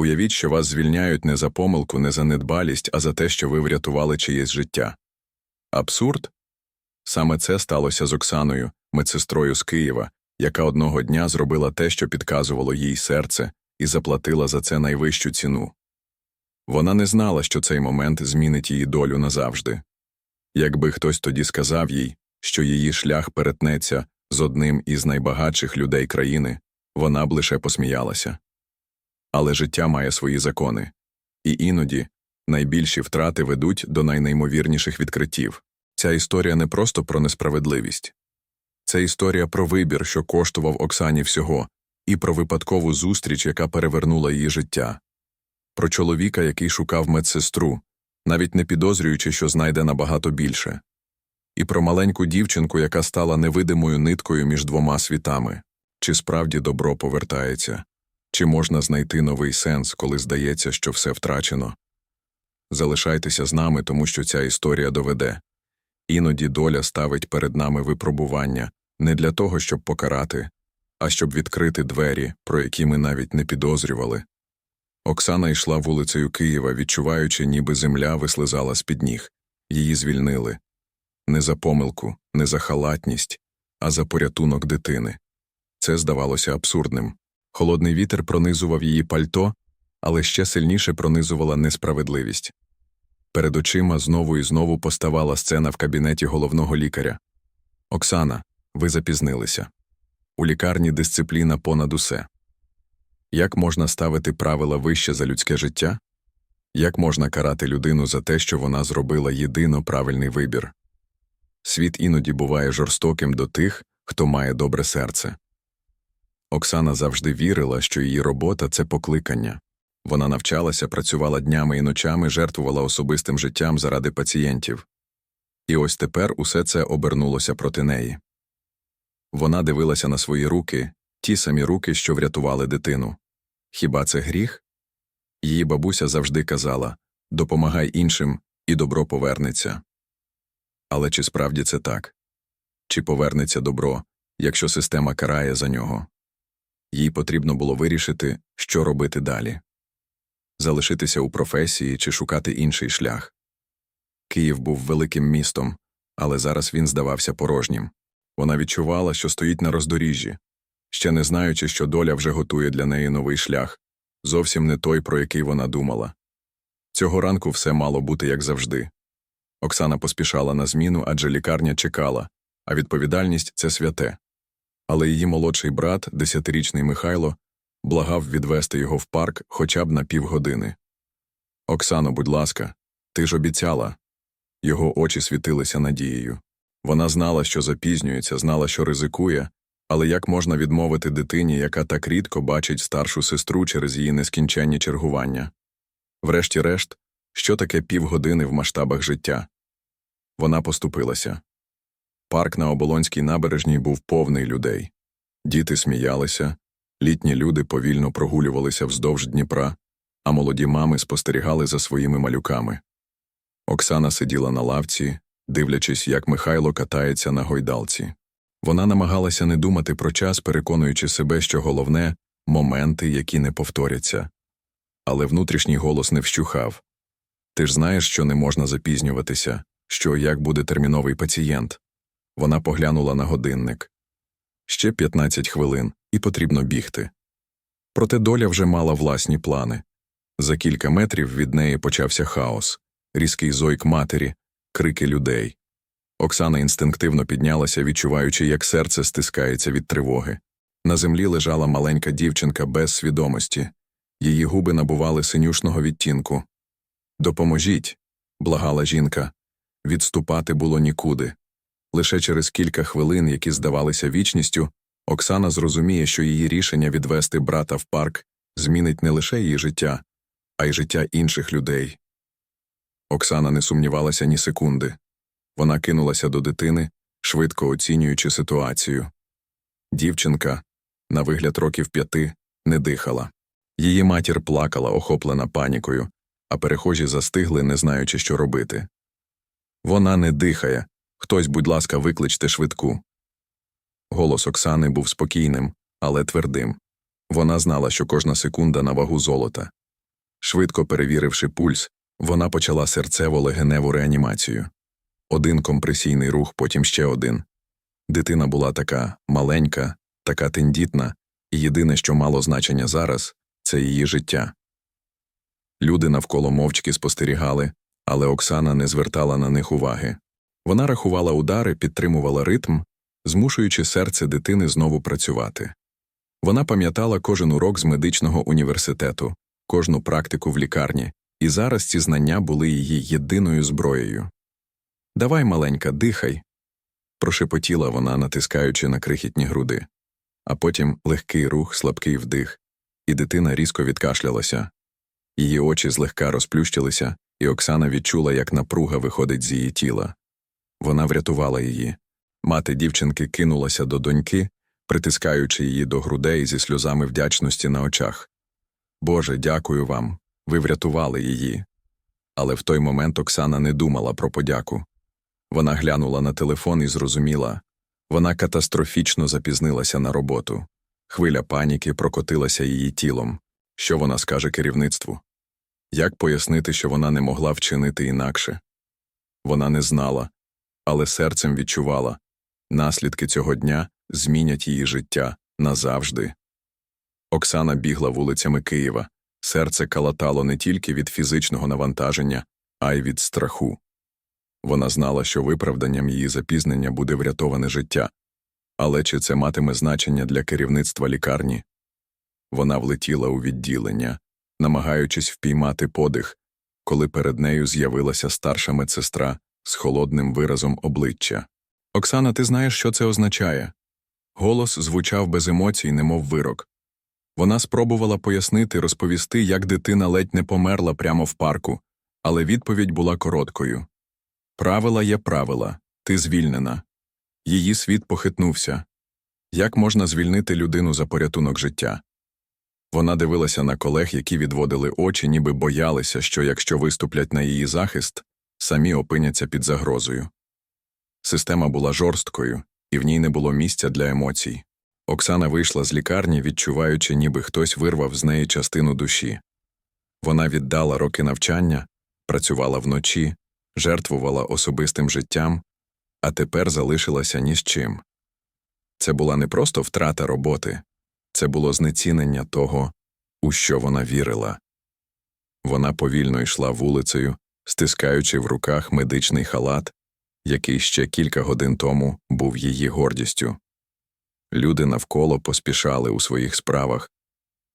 Уявіть, що вас звільняють не за помилку, не за недбалість, а за те, що ви врятували чиєсь життя. Абсурд? Саме це сталося з Оксаною, медсестрою з Києва, яка одного дня зробила те, що підказувало їй серце, і заплатила за це найвищу ціну. Вона не знала, що цей момент змінить її долю назавжди. Якби хтось тоді сказав їй, що її шлях перетнеться з одним із найбагатших людей країни, вона б лише посміялася. Але життя має свої закони, і іноді найбільші втрати ведуть до найнеймовірніших відкриттів. Ця історія не просто про несправедливість, це історія про вибір, що коштував Оксані всього, і про випадкову зустріч, яка перевернула її життя, про чоловіка, який шукав медсестру, навіть не підозрюючи, що знайде набагато більше, і про маленьку дівчинку, яка стала невидимою ниткою між двома світами. Чи справді добро повертається, чи можна знайти новий сенс, коли здається, що все втрачено. Залишайтеся з нами, тому що ця історія доведе. Іноді доля ставить перед нами випробування не для того, щоб покарати, а щоб відкрити двері, про які ми навіть не підозрювали. Оксана йшла вулицею Києва, відчуваючи, ніби земля вислизала з-під ніг. Її звільнили. Не за помилку, не за халатність, а за порятунок дитини. Це здавалося абсурдним. Холодний вітер пронизував її пальто, але ще сильніше пронизувала несправедливість. Перед очима знову і знову поставала сцена в кабінеті головного лікаря. Оксана, ви запізнилися. У лікарні дисципліна понад усе. Як можна ставити правила вище за людське життя? Як можна карати людину за те, що вона зробила єдино правильний вибір? Світ іноді буває жорстоким до тих, хто має добре серце. Оксана завжди вірила, що її робота це покликання. Вона навчалася, працювала днями і ночами, жертвувала особистим життям заради пацієнтів. І ось тепер усе це обернулося проти неї. Вона дивилася на свої руки, ті самі руки, що врятували дитину. Хіба це гріх? Її бабуся завжди казала допомагай іншим, і добро повернеться. Але чи справді це так? Чи повернеться добро, якщо система карає за нього? Їй потрібно було вирішити, що робити далі залишитися у професії чи шукати інший шлях. Київ був великим містом, але зараз він здавався порожнім. Вона відчувала, що стоїть на роздоріжжі, ще не знаючи, що доля вже готує для неї новий шлях, зовсім не той, про який вона думала. Цього ранку все мало бути як завжди. Оксана поспішала на зміну, адже лікарня чекала, а відповідальність це святе. Але її молодший брат, десятирічний Михайло, благав відвести його в парк хоча б на півгодини. Оксано, будь ласка, ти ж обіцяла. Його очі світилися надією. Вона знала, що запізнюється, знала, що ризикує, але як можна відмовити дитині, яка так рідко бачить старшу сестру через її нескінченні чергування? Врешті-решт, що таке півгодини в масштабах життя? Вона поступилася. Парк на оболонській набережній був повний людей. Діти сміялися, літні люди повільно прогулювалися вздовж Дніпра, а молоді мами спостерігали за своїми малюками. Оксана сиділа на лавці, дивлячись, як Михайло катається на гойдалці. Вона намагалася не думати про час, переконуючи себе, що головне моменти, які не повторяться. Але внутрішній голос не вщухав Ти ж знаєш, що не можна запізнюватися, що як буде терміновий пацієнт. Вона поглянула на годинник. Ще 15 хвилин, і потрібно бігти. Проте доля вже мала власні плани. За кілька метрів від неї почався хаос, різкий зойк матері, крики людей. Оксана інстинктивно піднялася, відчуваючи, як серце стискається від тривоги. На землі лежала маленька дівчинка без свідомості, її губи набували синюшного відтінку. Допоможіть, благала жінка. Відступати було нікуди. Лише через кілька хвилин, які здавалися вічністю, Оксана зрозуміє, що її рішення відвести брата в парк змінить не лише її життя, а й життя інших людей. Оксана не сумнівалася ні секунди. Вона кинулася до дитини, швидко оцінюючи ситуацію. Дівчинка, на вигляд років п'яти, не дихала. Її матір плакала, охоплена панікою, а перехожі застигли, не знаючи, що робити. Вона не дихає. Хтось, будь ласка, викличте швидку. Голос Оксани був спокійним, але твердим. Вона знала, що кожна секунда на вагу золота. Швидко перевіривши пульс, вона почала серцево-легеневу реанімацію. Один компресійний рух, потім ще один. Дитина була така маленька, така тендітна, і єдине, що мало значення зараз, це її життя. Люди навколо мовчки спостерігали, але Оксана не звертала на них уваги. Вона рахувала удари, підтримувала ритм, змушуючи серце дитини знову працювати. Вона пам'ятала кожен урок з медичного університету, кожну практику в лікарні, і зараз ці знання були її єдиною зброєю. Давай, маленька, дихай. прошепотіла вона, натискаючи на крихітні груди. А потім легкий рух, слабкий вдих, і дитина різко відкашлялася. Її очі злегка розплющилися, і Оксана відчула, як напруга виходить з її тіла. Вона врятувала її. Мати дівчинки кинулася до доньки, притискаючи її до грудей зі сльозами вдячності на очах. Боже, дякую вам, ви врятували її. Але в той момент Оксана не думала про подяку. Вона глянула на телефон і зрозуміла вона катастрофічно запізнилася на роботу. Хвиля паніки прокотилася її тілом. Що вона скаже керівництву? Як пояснити, що вона не могла вчинити інакше? Вона не знала, але серцем відчувала наслідки цього дня змінять її життя назавжди. Оксана бігла вулицями Києва, серце калатало не тільки від фізичного навантаження, а й від страху. Вона знала, що виправданням її запізнення буде врятоване життя, але чи це матиме значення для керівництва лікарні? Вона влетіла у відділення, намагаючись впіймати подих, коли перед нею з'явилася старша медсестра з холодним виразом обличчя. Оксана, ти знаєш, що це означає? Голос звучав без емоцій, немов вирок. Вона спробувала пояснити, розповісти, як дитина ледь не померла прямо в парку, але відповідь була короткою. Правила є правила, ти звільнена. Її світ похитнувся. Як можна звільнити людину за порятунок життя? Вона дивилася на колег, які відводили очі, ніби боялися, що якщо виступлять на її захист, самі опиняться під загрозою. Система була жорсткою, і в ній не було місця для емоцій. Оксана вийшла з лікарні, відчуваючи, ніби хтось вирвав з неї частину душі. Вона віддала роки навчання, працювала вночі, жертвувала особистим життям, а тепер залишилася ні з чим. Це була не просто втрата роботи, це було знецінення того, у що вона вірила. Вона повільно йшла вулицею, стискаючи в руках медичний халат, який ще кілька годин тому був її гордістю. Люди навколо поспішали у своїх справах,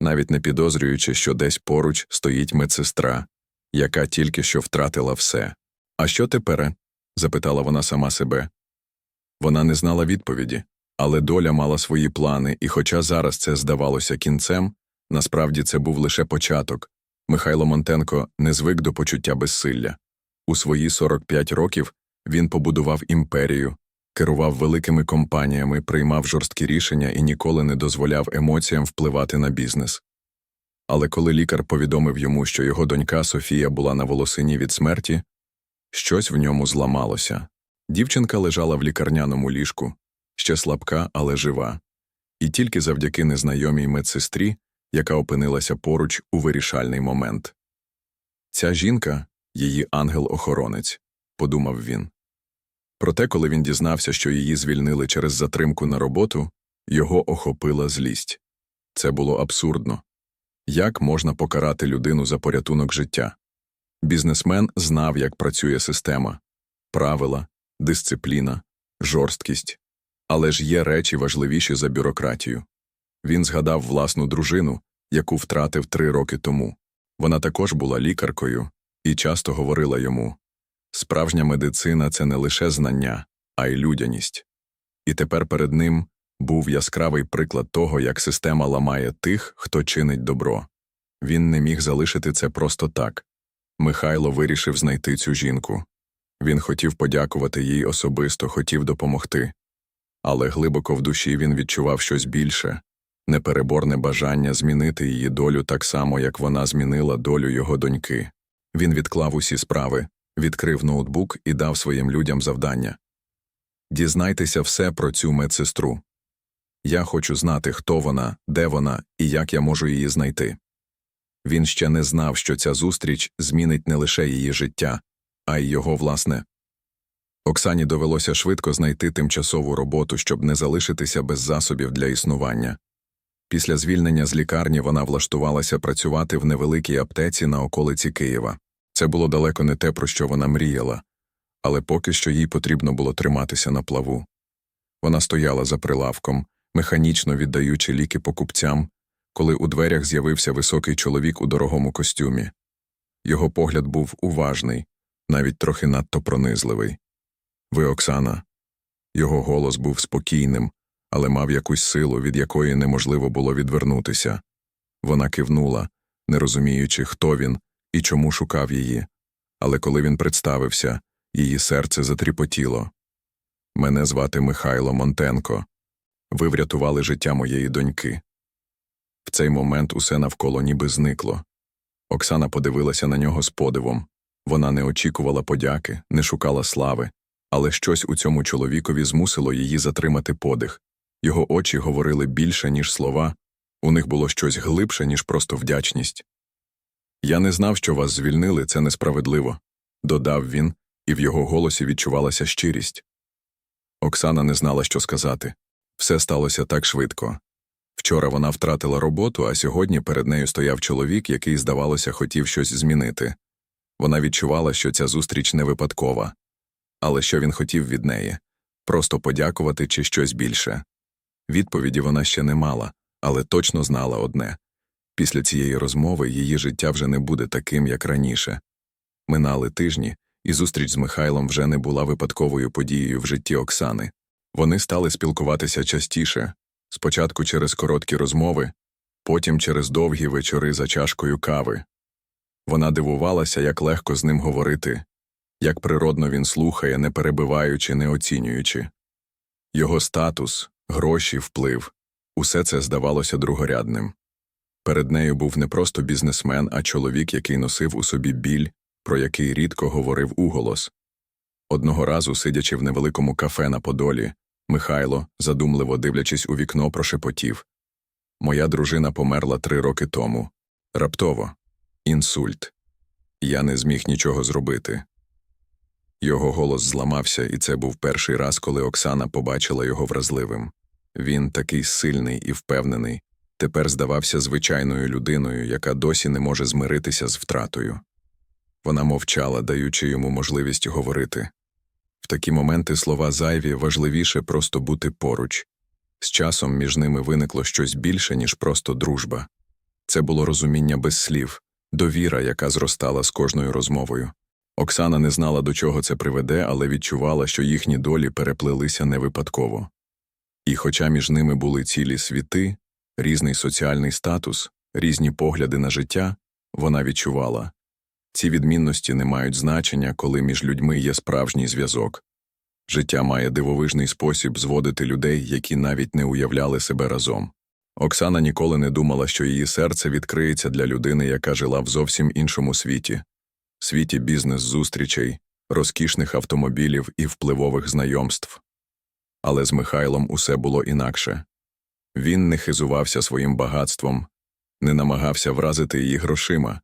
навіть не підозрюючи, що десь поруч стоїть медсестра, яка тільки що втратила все. А що тепер? запитала вона сама себе. Вона не знала відповіді, але доля мала свої плани, і хоча зараз це здавалося кінцем, насправді це був лише початок. Михайло Монтенко не звик до почуття безсилля. У свої 45 років він побудував імперію, керував великими компаніями, приймав жорсткі рішення і ніколи не дозволяв емоціям впливати на бізнес. Але коли лікар повідомив йому, що його донька Софія була на волосині від смерті, щось в ньому зламалося. Дівчинка лежала в лікарняному ліжку, ще слабка, але жива, і тільки завдяки незнайомій медсестрі, яка опинилася поруч у вирішальний момент. Ця жінка її ангел-охоронець, подумав він. Проте, коли він дізнався, що її звільнили через затримку на роботу, його охопила злість. Це було абсурдно. Як можна покарати людину за порятунок життя? Бізнесмен знав, як працює система правила, дисципліна, жорсткість. Але ж є речі важливіші за бюрократію. Він згадав власну дружину, яку втратив три роки тому. Вона також була лікаркою і часто говорила йому справжня медицина це не лише знання, а й людяність. І тепер перед ним був яскравий приклад того, як система ламає тих, хто чинить добро. Він не міг залишити це просто так. Михайло вирішив знайти цю жінку. Він хотів подякувати їй особисто, хотів допомогти. Але глибоко в душі він відчував щось більше непереборне бажання змінити її долю так само, як вона змінила долю його доньки. Він відклав усі справи, відкрив ноутбук і дав своїм людям завдання Дізнайтеся все про цю медсестру. Я хочу знати, хто вона, де вона і як я можу її знайти. Він ще не знав, що ця зустріч змінить не лише її життя, а й його власне. Оксані довелося швидко знайти тимчасову роботу, щоб не залишитися без засобів для існування. Після звільнення з лікарні вона влаштувалася працювати в невеликій аптеці на околиці Києва. Це було далеко не те, про що вона мріяла, але поки що їй потрібно було триматися на плаву. Вона стояла за прилавком, механічно віддаючи ліки покупцям, коли у дверях з'явився високий чоловік у дорогому костюмі. Його погляд був уважний, навіть трохи надто пронизливий. Ви, Оксана. Його голос був спокійним, але мав якусь силу, від якої неможливо було відвернутися. Вона кивнула, не розуміючи, хто він і чому шукав її. Але коли він представився, її серце затріпотіло. Мене звати Михайло Монтенко. Ви врятували життя моєї доньки. В цей момент усе навколо ніби зникло. Оксана подивилася на нього з подивом. Вона не очікувала подяки, не шукала слави, але щось у цьому чоловікові змусило її затримати подих. Його очі говорили більше, ніж слова, у них було щось глибше, ніж просто вдячність. Я не знав, що вас звільнили, це несправедливо, додав він, і в його голосі відчувалася щирість. Оксана не знала, що сказати. Все сталося так швидко. Вчора вона втратила роботу, а сьогодні перед нею стояв чоловік, який, здавалося, хотів щось змінити. Вона відчувала, що ця зустріч не випадкова. Але що він хотів від неї просто подякувати чи щось більше. Відповіді вона ще не мала, але точно знала одне після цієї розмови її життя вже не буде таким, як раніше. Минали тижні, і зустріч з Михайлом вже не була випадковою подією в житті Оксани. Вони стали спілкуватися частіше, спочатку через короткі розмови, потім через довгі вечори за чашкою кави. Вона дивувалася, як легко з ним говорити, як природно він слухає, не перебиваючи, не оцінюючи. Його статус, гроші, вплив усе це здавалося другорядним. Перед нею був не просто бізнесмен, а чоловік, який носив у собі біль, про який рідко говорив уголос. Одного разу, сидячи в невеликому кафе на Подолі, Михайло, задумливо дивлячись у вікно, прошепотів Моя дружина померла три роки тому. Раптово. Інсульт. Я не зміг нічого зробити. Його голос зламався, і це був перший раз, коли Оксана побачила його вразливим. Він, такий сильний і впевнений, тепер здавався звичайною людиною, яка досі не може змиритися з втратою. Вона мовчала, даючи йому можливість говорити. В такі моменти слова зайві важливіше просто бути поруч. З часом між ними виникло щось більше, ніж просто дружба. Це було розуміння без слів, довіра, яка зростала з кожною розмовою. Оксана не знала, до чого це приведе, але відчувала, що їхні долі переплелися не випадково. І хоча між ними були цілі світи, різний соціальний статус, різні погляди на життя, вона відчувала ці відмінності не мають значення, коли між людьми є справжній зв'язок. Життя має дивовижний спосіб зводити людей, які навіть не уявляли себе разом. Оксана ніколи не думала, що її серце відкриється для людини, яка жила в зовсім іншому світі світі бізнес-зустрічей, розкішних автомобілів і впливових знайомств. Але з Михайлом усе було інакше. Він не хизувався своїм багатством, не намагався вразити її грошима.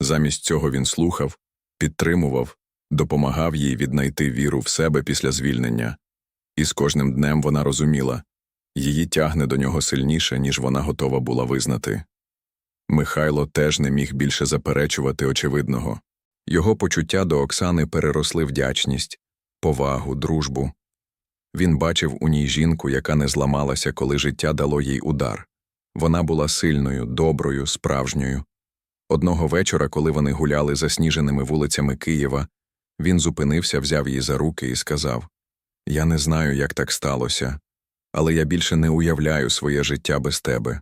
Замість цього він слухав, підтримував, допомагав їй віднайти віру в себе після звільнення, і з кожним днем вона розуміла її тягне до нього сильніше, ніж вона готова була визнати. Михайло теж не міг більше заперечувати очевидного. Його почуття до Оксани переросли вдячність, повагу, дружбу. Він бачив у ній жінку, яка не зламалася, коли життя дало їй удар. Вона була сильною, доброю, справжньою. Одного вечора, коли вони гуляли засніженими вулицями Києва, він зупинився, взяв її за руки і сказав Я не знаю, як так сталося, але я більше не уявляю своє життя без тебе.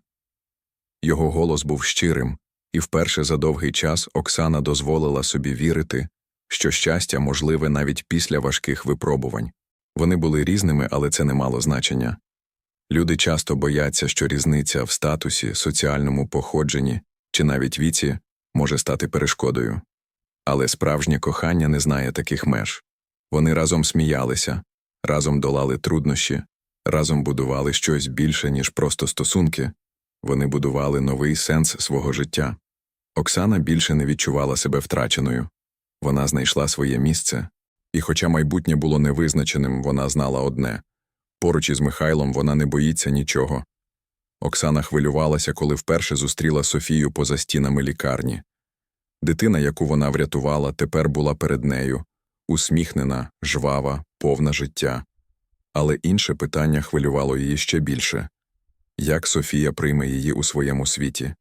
Його голос був щирим, і вперше за довгий час Оксана дозволила собі вірити, що щастя можливе навіть після важких випробувань. Вони були різними, але це не мало значення. Люди часто бояться, що різниця в статусі, соціальному походженні чи навіть віці може стати перешкодою. Але справжнє кохання не знає таких меж. Вони разом сміялися, разом долали труднощі, разом будували щось більше, ніж просто стосунки, вони будували новий сенс свого життя. Оксана більше не відчувала себе втраченою. Вона знайшла своє місце, і, хоча майбутнє було невизначеним, вона знала одне поруч із Михайлом вона не боїться нічого. Оксана хвилювалася, коли вперше зустріла Софію поза стінами лікарні. Дитина, яку вона врятувала, тепер була перед нею усміхнена, жвава, повна життя. Але інше питання хвилювало її ще більше як Софія прийме її у своєму світі.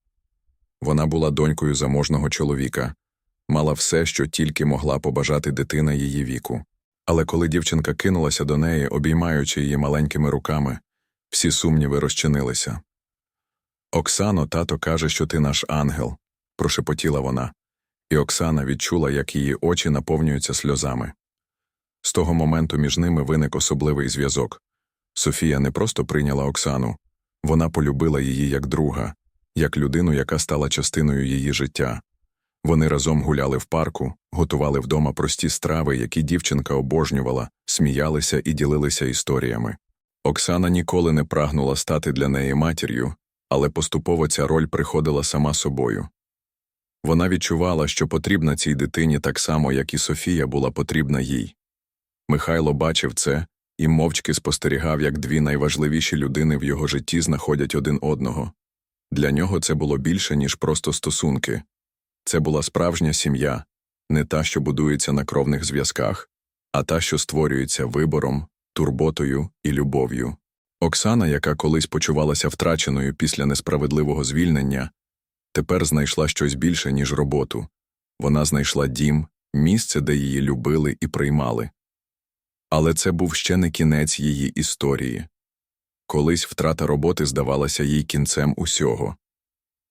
Вона була донькою заможного чоловіка, мала все, що тільки могла побажати дитина її віку. Але коли дівчинка кинулася до неї, обіймаючи її маленькими руками, всі сумніви розчинилися. Оксано, тато каже, що ти наш ангел, прошепотіла вона, і Оксана відчула, як її очі наповнюються сльозами. З того моменту між ними виник особливий зв'язок. Софія не просто прийняла Оксану, вона полюбила її як друга, як людину, яка стала частиною її життя. Вони разом гуляли в парку, готували вдома прості страви, які дівчинка обожнювала, сміялися і ділилися історіями. Оксана ніколи не прагнула стати для неї матір'ю, але поступово ця роль приходила сама собою. Вона відчувала, що потрібна цій дитині так само, як і Софія була потрібна їй. Михайло бачив це і мовчки спостерігав, як дві найважливіші людини в його житті знаходять один одного. Для нього це було більше, ніж просто стосунки. Це була справжня сім'я, не та, що будується на кровних зв'язках, а та, що створюється вибором, турботою і любов'ю. Оксана, яка колись почувалася втраченою після несправедливого звільнення, тепер знайшла щось більше, ніж роботу. Вона знайшла дім, місце, де її любили і приймали. Але це був ще не кінець її історії. Колись втрата роботи здавалася їй кінцем усього.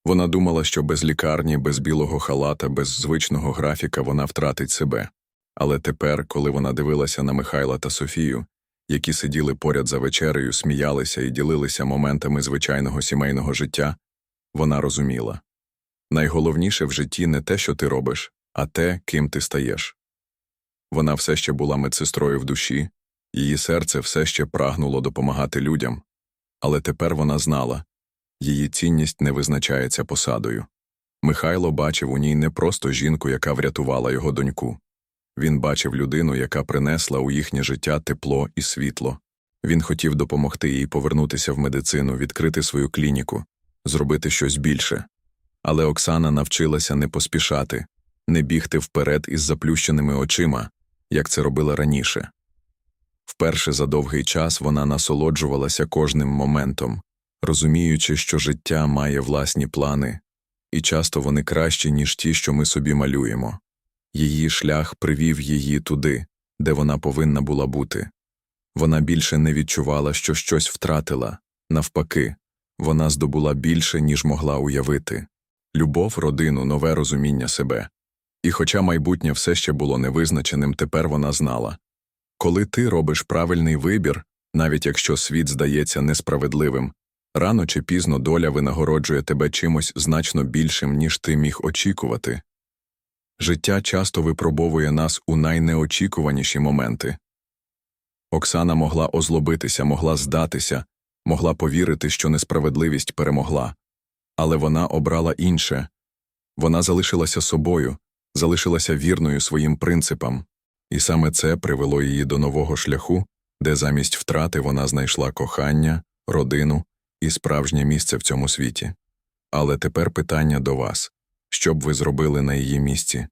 Вона думала, що без лікарні, без білого халата, без звичного графіка вона втратить себе. Але тепер, коли вона дивилася на Михайла та Софію, які сиділи поряд за вечерею, сміялися і ділилися моментами звичайного сімейного життя, вона розуміла найголовніше в житті не те, що ти робиш, а те, ким ти стаєш. Вона все ще була медсестрою в душі, її серце все ще прагнуло допомагати людям, але тепер вона знала її цінність не визначається посадою. Михайло бачив у ній не просто жінку, яка врятувала його доньку. Він бачив людину, яка принесла у їхнє життя тепло і світло. Він хотів допомогти їй повернутися в медицину, відкрити свою клініку, зробити щось більше. Але Оксана навчилася не поспішати, не бігти вперед із заплющеними очима, як це робила раніше. Вперше за довгий час вона насолоджувалася кожним моментом, розуміючи, що життя має власні плани, і часто вони кращі, ніж ті, що ми собі малюємо. Її шлях привів її туди, де вона повинна була бути. Вона більше не відчувала, що щось втратила, навпаки, вона здобула більше, ніж могла уявити любов, родину, нове розуміння себе. І хоча майбутнє все ще було невизначеним, тепер вона знала коли ти робиш правильний вибір, навіть якщо світ здається несправедливим, рано чи пізно доля винагороджує тебе чимось значно більшим, ніж ти міг очікувати. Життя часто випробовує нас у найнеочікуваніші моменти. Оксана могла озлобитися, могла здатися, могла повірити, що несправедливість перемогла, але вона обрала інше вона залишилася собою, залишилася вірною своїм принципам, і саме це привело її до нового шляху, де замість втрати вона знайшла кохання, родину і справжнє місце в цьому світі. Але тепер питання до вас що б ви зробили на її місці?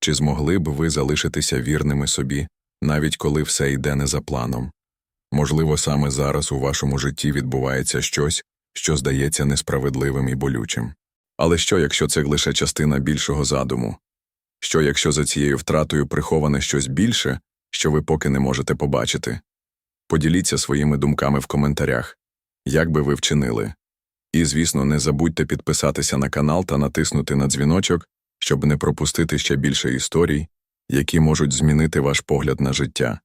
Чи змогли б ви залишитися вірними собі, навіть коли все йде не за планом? Можливо, саме зараз у вашому житті відбувається щось, що здається несправедливим і болючим. Але що, якщо це лише частина більшого задуму? Що, якщо за цією втратою приховане щось більше, що ви поки не можете побачити? Поділіться своїми думками в коментарях, як би ви вчинили. І, звісно, не забудьте підписатися на канал та натиснути на дзвіночок, щоб не пропустити ще більше історій, які можуть змінити ваш погляд на життя.